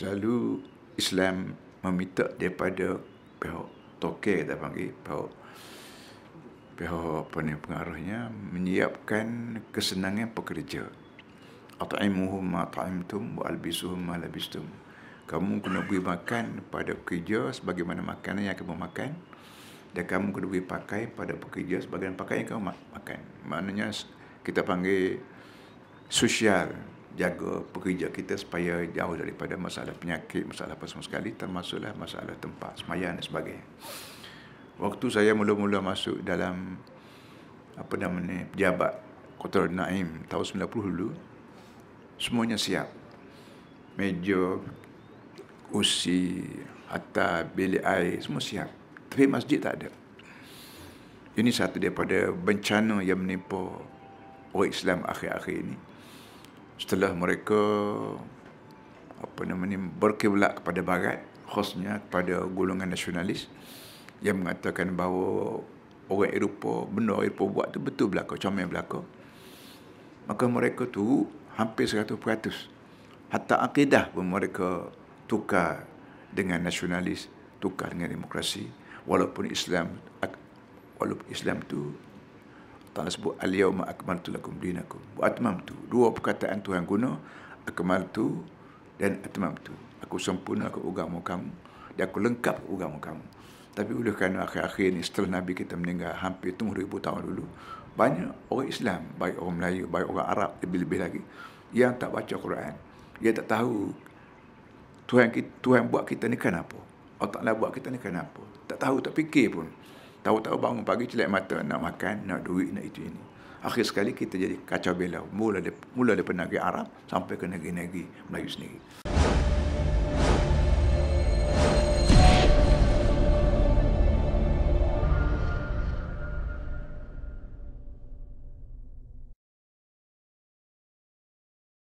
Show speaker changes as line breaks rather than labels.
Lalu Islam meminta daripada pihak toke kita panggil pihak pihak apa ni pengaruhnya menyiapkan kesenangan pekerja. At'imuhum ma ta'imtum wa albisuhum ma labistum. Kamu kena beri makan pada pekerja sebagaimana makanan yang kamu makan dan kamu kena beri pakai pada pekerja sebagaimana pakaian yang kamu makan. Maknanya kita panggil sosial jaga pekerja kita supaya jauh daripada masalah penyakit, masalah apa semua sekali termasuklah masalah tempat sembahyang dan sebagainya. Waktu saya mula-mula masuk dalam apa nama ni pejabat Kota Naim tahun 90 dulu semuanya siap. Meja, kursi, hatta bilik air semua siap. Tapi masjid tak ada. Ini satu daripada bencana yang menimpa orang Islam akhir-akhir ini setelah mereka apa namanya berkiblat kepada barat khasnya kepada golongan nasionalis yang mengatakan bahawa orang Eropah benda Eropah buat tu betul belaka comel belaka. Maka mereka tu hampir 100% hatta akidah pun mereka tukar dengan nasionalis tukar dengan demokrasi. Walaupun Islam walaupun Islam tu Allah sebut al-yawma akmaltu lakum dinakum wa atmamtu. Dua perkataan Tuhan guna akmaltu dan atmamtu. Aku sempurna aku agama kamu dan aku lengkap agama kamu. Tapi oleh kerana akhir-akhir ini setelah Nabi kita meninggal hampir tunggu ribu tahun dulu banyak orang Islam, baik orang Melayu, baik orang Arab lebih-lebih lagi yang tak baca Quran. Dia tak tahu Tuhan kita, Tuhan buat kita ni kenapa? Allah Ta'ala buat kita ni kenapa? Tak tahu, tak fikir pun. Tahu-tahu bangun pagi celak mata nak makan, nak duit, nak itu ini. Akhir sekali kita jadi kacau belau. Mula, mula daripada negeri Arab sampai ke negeri-negeri Melayu sendiri.